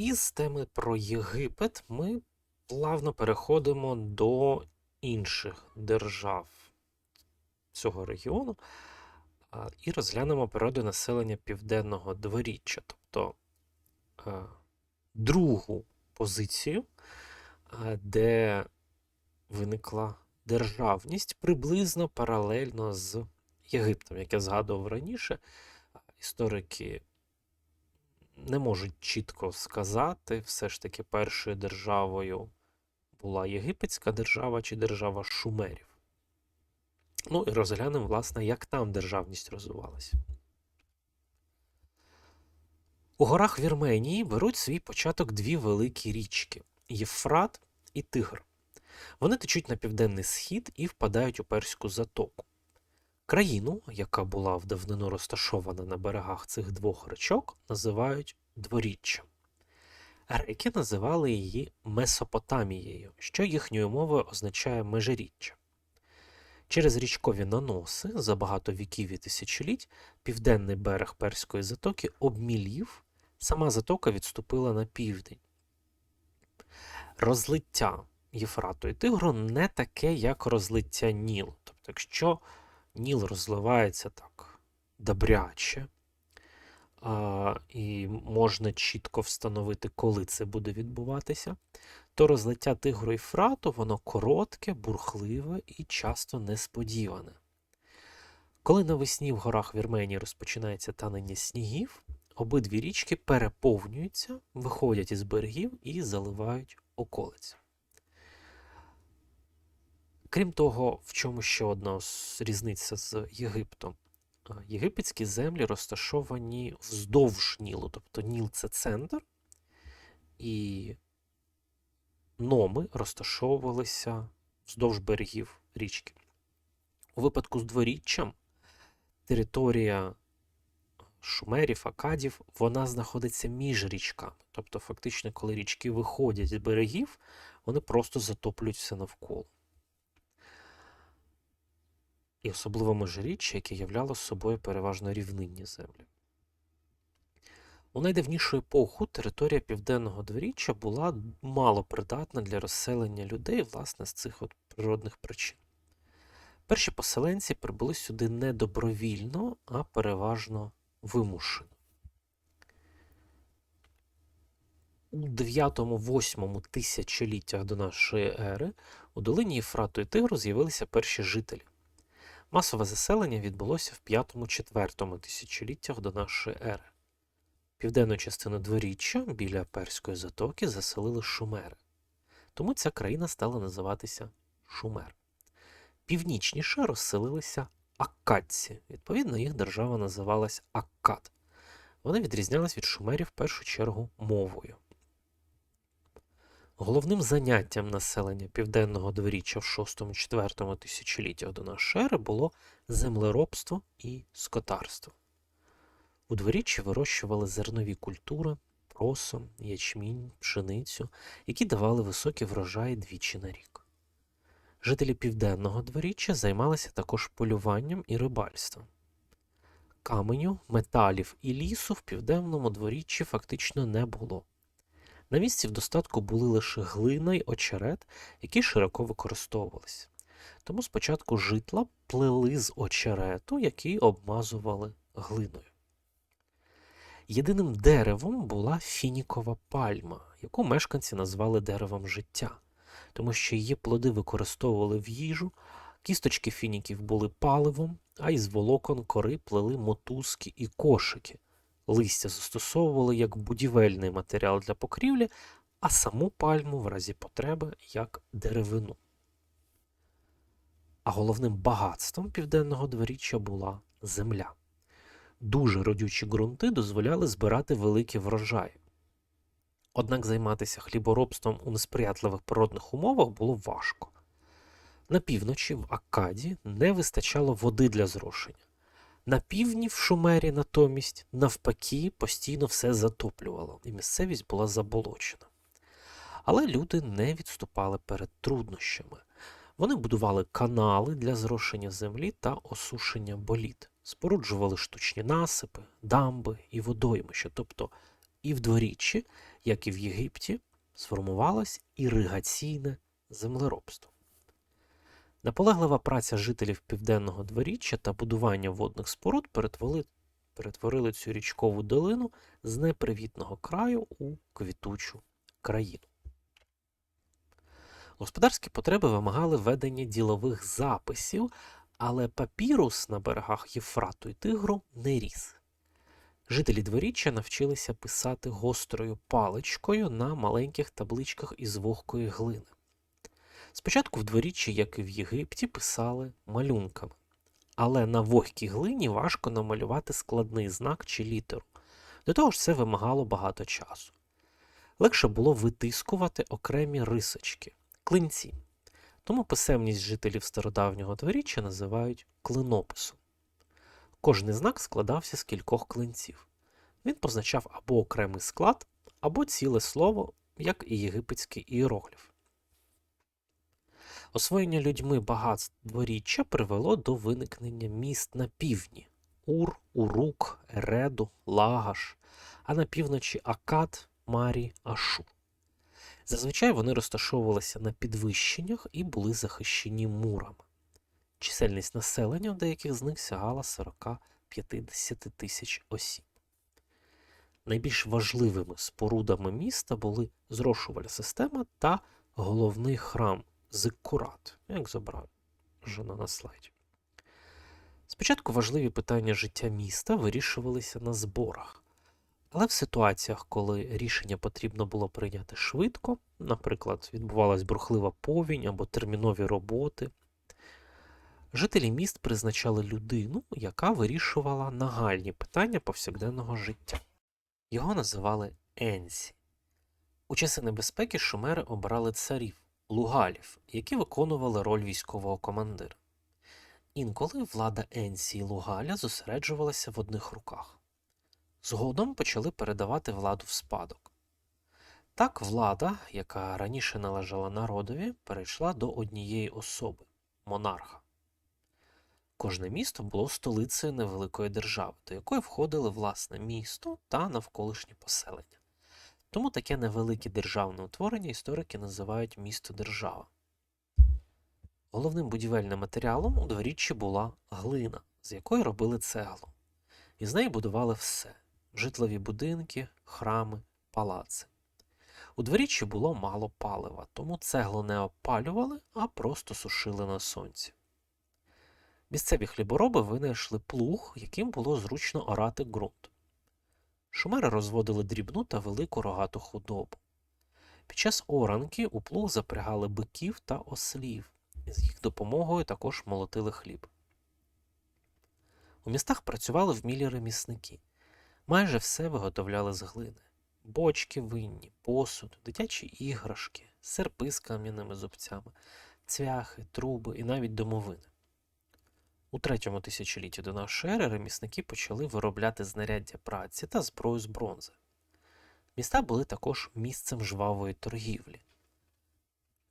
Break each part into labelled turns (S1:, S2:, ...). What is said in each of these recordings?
S1: І з теми про Єгипет ми плавно переходимо до інших держав цього регіону і розглянемо природу населення Південного дворіччя, тобто другу позицію, де виникла державність приблизно паралельно з Єгиптом, як я згадував раніше. Історики не можуть чітко сказати, все ж таки першою державою була єгипетська держава чи держава шумерів. Ну і розглянемо, власне, як там державність розвивалася. У горах Вірменії беруть свій початок дві великі річки Єфрат і Тигр. Вони течуть на південний схід і впадають у Перську затоку. Країну, яка була в давнину розташована на берегах цих двох речок, називають дворіччям. Греки називали її Месопотамією, що їхньою мовою означає межиріччя. Через річкові наноси за багато віків і тисячоліть південний берег Перської затоки обмілів, сама затока відступила на південь. Розлиття Єфрату і Тигру не таке, як розлиття Нілу. Тобто, якщо Ніл розливається так добряче, а, і можна чітко встановити, коли це буде відбуватися, то розлиття Тигру і Фрату воно коротке, бурхливе і часто несподіване. Коли навесні в горах Вірменії розпочинається танення снігів, обидві річки переповнюються, виходять із берегів і заливають околиць. Крім того, в чому ще одна різниця з Єгиптом? Єгипетські землі розташовані вздовж Нілу, тобто Ніл це центр, і номи розташовувалися вздовж берегів річки. У випадку з дворіччям територія шумерів, акадів, вона знаходиться між річками. Тобто, фактично, коли річки виходять з берегів, вони просто затоплюють все навколо. І особливо межиріччя, яке являло собою переважно рівнинні землі. У найдавнішу епоху територія південного дворіччя була мало придатна для розселення людей, власне, з цих от природних причин. Перші поселенці прибули сюди не добровільно, а переважно вимушено. У 9-8 тисячоліттях до нашої ери у долині Єфрату і Тигру з'явилися перші жителі. Масове заселення відбулося в 5-4 тисячоліттях до нашої ери. Південну частину дворіччя біля Перської затоки заселили шумери. Тому ця країна стала називатися Шумер. Північніше розселилися аккадці. Відповідно, їх держава називалась Аккад. Вони відрізнялись від шумерів в першу чергу мовою. Головним заняттям населення південного дворіччя в 6-4 тисячоліттях до нашої ери було землеробство і скотарство. У дворіччі вирощували зернові культури, просо, ячмінь, пшеницю, які давали високі врожаї двічі на рік. Жителі південного дворіччя займалися також полюванням і рибальством. Каменю, металів і лісу в південному дворіччі фактично не було. На місці в достатку були лише глина й очерет, які широко використовувалися. Тому спочатку житла плели з очерету, який обмазували глиною. Єдиним деревом була фінікова пальма, яку мешканці назвали деревом життя, тому що її плоди використовували в їжу, кісточки фініків були паливом, а із волокон кори плели мотузки і кошики. Листя застосовували як будівельний матеріал для покрівлі, а саму пальму в разі потреби як деревину. А головним багатством південного дворіччя була земля. Дуже родючі ґрунти дозволяли збирати великі врожаї. Однак займатися хліборобством у несприятливих природних умовах було важко. На півночі в Акаді не вистачало води для зрошення. На півдні в Шумері натомість, навпаки, постійно все затоплювало, і місцевість була заболочена. Але люди не відступали перед труднощами. Вони будували канали для зрошення землі та осушення боліт, споруджували штучні насипи, дамби і водоймища, тобто і в дворіччі, як і в Єгипті, сформувалось іригаційне землеробство. Наполеглива праця жителів південного дворіччя та будування водних споруд перетворили, перетворили цю річкову долину з непривітного краю у квітучу країну. Господарські потреби вимагали ведення ділових записів, але папірус на берегах Єфрату і Тигру не ріс. Жителі дворіччя навчилися писати гострою паличкою на маленьких табличках із вогкої глини. Спочатку в дворіччі, як і в Єгипті, писали малюнками, але на вогкій глині важко намалювати складний знак чи літеру. До того ж, це вимагало багато часу. Легше було витискувати окремі рисочки, клинці. Тому писемність жителів стародавнього дворіччя називають клинописом. Кожний знак складався з кількох клинців. Він позначав або окремий склад, або ціле слово, як і єгипетський іерогліф. Освоєння людьми багатств дворіччя привело до виникнення міст на півдні Ур, Урук, Ереду, Лагаш, а на півночі Акад, Марі, Ашу. Зазвичай вони розташовувалися на підвищеннях і були захищені мурами. Чисельність населення в деяких з них сягала 40-50 тисяч осіб. Найбільш важливими спорудами міста були зрошувальна система та головний храм Зиккурат, як зображено на слайді. Спочатку важливі питання життя міста вирішувалися на зборах, але в ситуаціях, коли рішення потрібно було прийняти швидко, наприклад, відбувалась бурхлива повінь або термінові роботи, жителі міст призначали людину, яка вирішувала нагальні питання повсякденного життя. Його називали Енсі. У часи небезпеки шумери обирали царів, лугалів, які виконували роль військового командира. Інколи влада Енсі і Лугаля зосереджувалася в одних руках. Згодом почали передавати владу в спадок. Так влада, яка раніше належала народові, перейшла до однієї особи монарха. Кожне місто було столицею невеликої держави, до якої входили власне місто та навколишні поселення. Тому таке невелике державне утворення історики називають місто держава. Головним будівельним матеріалом у дворіччі була глина, з якої робили цеглу. І з неї будували все житлові будинки, храми, палаци. У дворіччі було мало палива, тому цеглу не опалювали, а просто сушили на сонці. Місцеві хлібороби винайшли плуг, яким було зручно орати ґрунт. Шумери розводили дрібну та велику рогату худобу. Під час оранки у плуг запрягали биків та ослів, з їх допомогою також молотили хліб. У містах працювали вмілі ремісники. Майже все виготовляли з глини: бочки винні, посуд, дитячі іграшки, серпи з кам'яними зубцями, цвяхи, труби і навіть домовини. У третьому тисячолітті до нашої ери ремісники почали виробляти знаряддя праці та зброю з бронзи. Міста були також місцем жвавої торгівлі.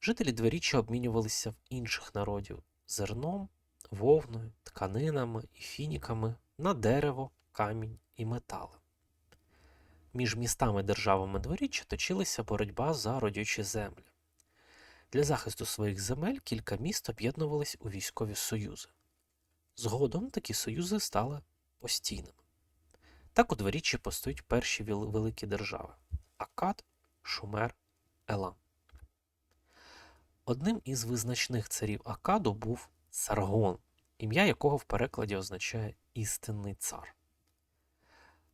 S1: Жителі дворіччя обмінювалися в інших народів зерном, вовною, тканинами і фініками на дерево, камінь і метали. Між містами державами дворіччя точилася боротьба за родючі землі. Для захисту своїх земель кілька міст об'єднувались у військові союзи. Згодом такі союзи стали постійними. Так у дворіччі постають перші великі держави Акад, Шумер, Елам. Одним із визначних царів Акаду був Саргон, ім'я якого в перекладі означає істинний цар.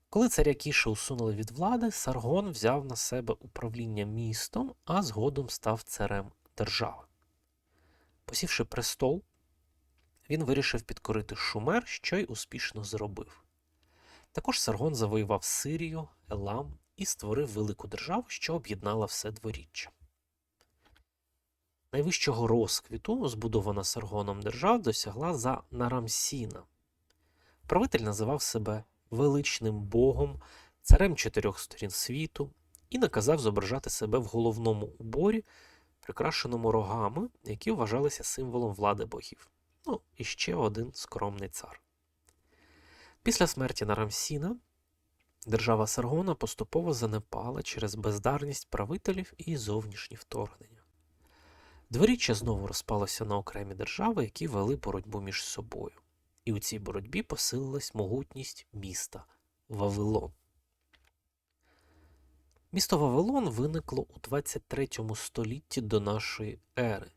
S1: Коли царя Кіша усунули від влади, Саргон взяв на себе управління містом, а згодом став царем держави. Посівши престол, він вирішив підкорити Шумер, що й успішно зробив. Також Саргон завоював Сирію, Елам і створив велику державу, що об'єднала все дворіччя. Найвищого розквіту, збудована Саргоном держава, досягла за Нарамсіна. Правитель називав себе величним богом, царем чотирьох сторін світу і наказав зображати себе в головному уборі, прикрашеному рогами, які вважалися символом влади богів. Ну, і ще один скромний цар. Після смерті Нарамсіна держава Саргона поступово занепала через бездарність правителів і зовнішні вторгнення. Дворіччя знову розпалося на окремі держави, які вели боротьбу між собою. І у цій боротьбі посилилась могутність міста Вавилон. Місто Вавилон виникло у 23 столітті до нашої ери.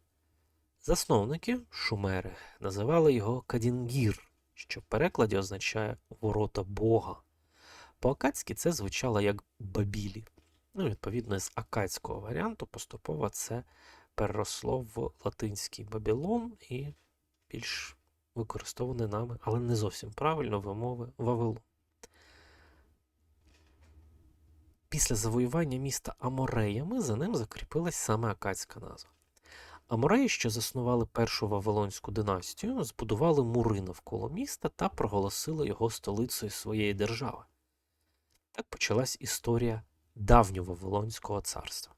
S1: Засновники шумери називали його Кадінгір, що в перекладі означає ворота Бога. По-акадськи це звучало як Бабілі. Ну, відповідно, з акадського варіанту поступово це переросло в латинський Бабілон і більш використований нами, але не зовсім правильно вимови Вавилон. Після завоювання міста Амореями за ним закріпилась саме акадська назва. Амореї, що заснували першу Вавилонську династію, збудували мури навколо міста та проголосили його столицею своєї держави. Так почалась історія давньовавилонського царства.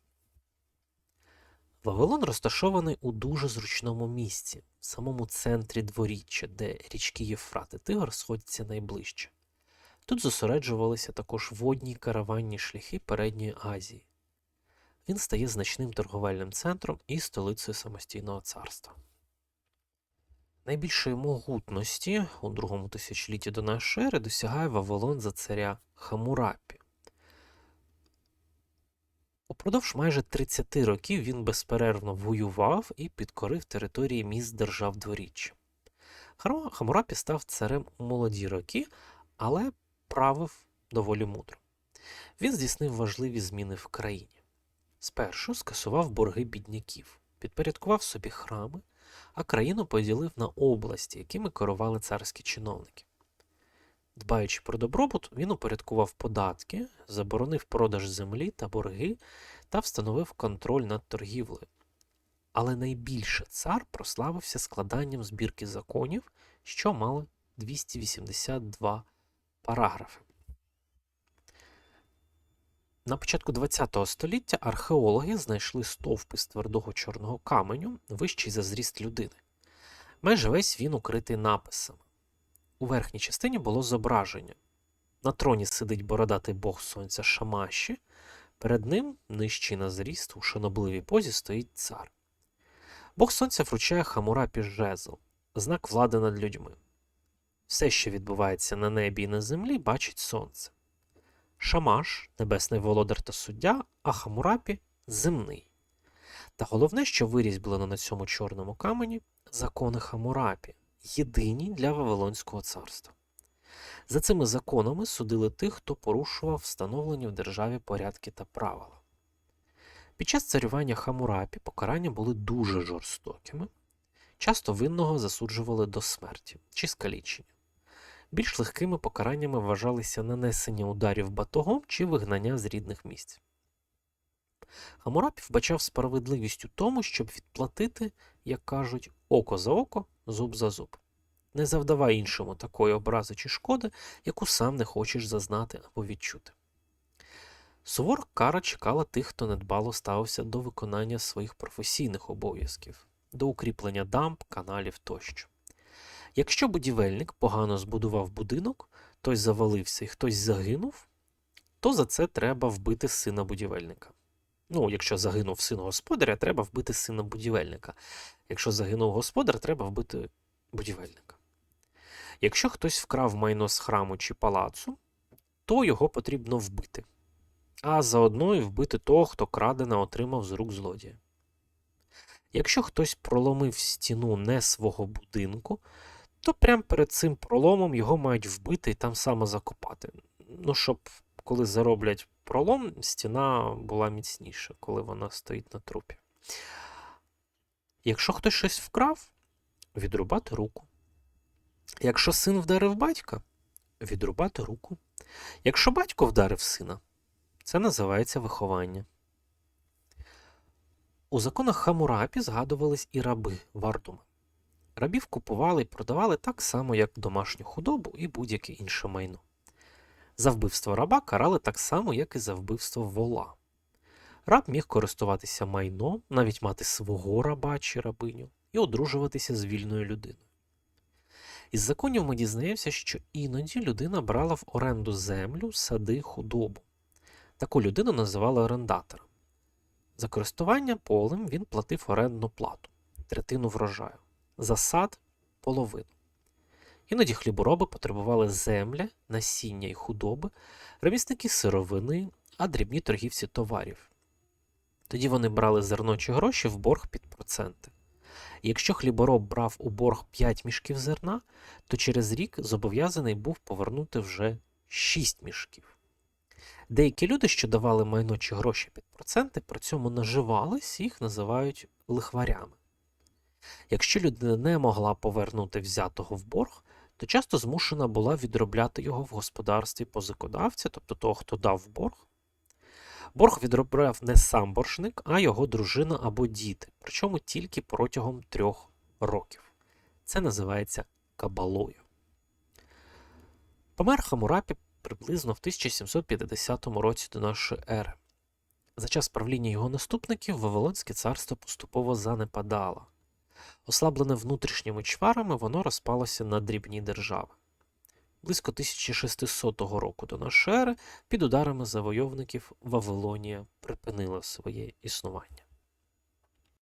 S1: Вавилон розташований у дуже зручному місці, в самому центрі дворіччя, де річки Єфрат і Тигр сходяться найближче. Тут зосереджувалися також водні караванні шляхи Передньої Азії. Він стає значним торговельним центром і столицею самостійного царства. Найбільшої могутності у другому тисячолітті до нашої ери досягає Вавилон за царя Хамурапі. Упродовж майже 30 років він безперервно воював і підкорив території міст держав дворіччя. Хамурапі став царем у молоді роки, але правив доволі мудро. Він здійснив важливі зміни в країні. Спершу скасував борги бідняків, підпорядкував собі храми, а країну поділив на області, якими керували царські чиновники. Дбаючи про добробут, він упорядкував податки, заборонив продаж землі та борги та встановив контроль над торгівлею. Але найбільше цар прославився складанням збірки законів, що мали 282 параграфи. На початку ХХ століття археологи знайшли стовпи з твердого чорного каменю, вищий за зріст людини. Майже весь він укритий написами. У верхній частині було зображення. На троні сидить бородатий бог сонця Шамаші, перед ним, нижчий на зріст, у шанобливій позі стоїть цар. Бог сонця вручає Хамурапі жезл, знак влади над людьми. Все, що відбувається на небі і на землі, бачить сонце. Шамаш небесний володар та суддя, а Хамурапі земний. Та головне, що вирізблено на цьому чорному камені закони Хамурапі, єдині для Вавилонського царства. За цими законами судили тих, хто порушував встановлені в державі порядки та правила. Під час царювання Хамурапі покарання були дуже жорстокими, часто винного засуджували до смерті чи скалічення. Більш легкими покараннями вважалися нанесення ударів батогом чи вигнання з рідних місць. Хамурапі вбачав справедливість у тому, щоб відплатити, як кажуть, око за око, зуб за зуб. Не завдавай іншому такої образи чи шкоди, яку сам не хочеш зазнати або відчути. Сувор кара чекала тих, хто недбало ставився до виконання своїх професійних обов'язків, до укріплення дамб, каналів тощо. Якщо будівельник погано збудував будинок, той завалився і хтось загинув, то за це треба вбити сина будівельника. Ну, якщо загинув син господаря, треба вбити сина будівельника. Якщо загинув господар, треба вбити будівельника. Якщо хтось вкрав майно з храму чи палацу, то його потрібно вбити, а заодно і вбити того, хто крадене отримав з рук злодія. Якщо хтось проломив стіну не свого будинку, то прямо перед цим проломом його мають вбити і там саме закопати. Ну, щоб коли зароблять пролом, стіна була міцніша, коли вона стоїть на трупі. Якщо хтось щось вкрав, відрубати руку. Якщо син вдарив батька, відрубати руку. Якщо батько вдарив сина, це називається виховання. У законах Хамурапі згадувались і раби вардуми. Рабів купували і продавали так само, як домашню худобу і будь-яке інше майно. За вбивство раба карали так само, як і за вбивство вола. Раб міг користуватися майном, навіть мати свого раба чи рабиню, і одружуватися з вільною людиною. Із законів ми дізнаємося, що іноді людина брала в оренду землю, сади, худобу. Таку людину називали орендатором. За користування полем він платив орендну плату третину врожаю, за сад половину. Іноді хлібороби потребували земля, насіння і худоби, ремісники сировини, а дрібні торгівці товарів. Тоді вони брали зерно чи гроші в борг під проценти. Якщо хлібороб брав у борг 5 мішків зерна, то через рік зобов'язаний був повернути вже 6 мішків. Деякі люди, що давали майно чи гроші під проценти, при цьому наживались, їх називають лихварями. Якщо людина не могла повернути взятого в борг, то часто змушена була відробляти його в господарстві позикодавця, тобто того, хто дав борг. Борг відробляв не сам боржник, а його дружина або діти, причому тільки протягом трьох років. Це називається кабалою. Помер Хамурапі приблизно в 1750 році до нашої ери. За час правління його наступників Вавилонське царство поступово занепадало. Ослаблене внутрішніми чварами, воно розпалося на дрібні держави. Близько 1600 року до нашої ери під ударами завойовників Вавилонія припинила своє існування.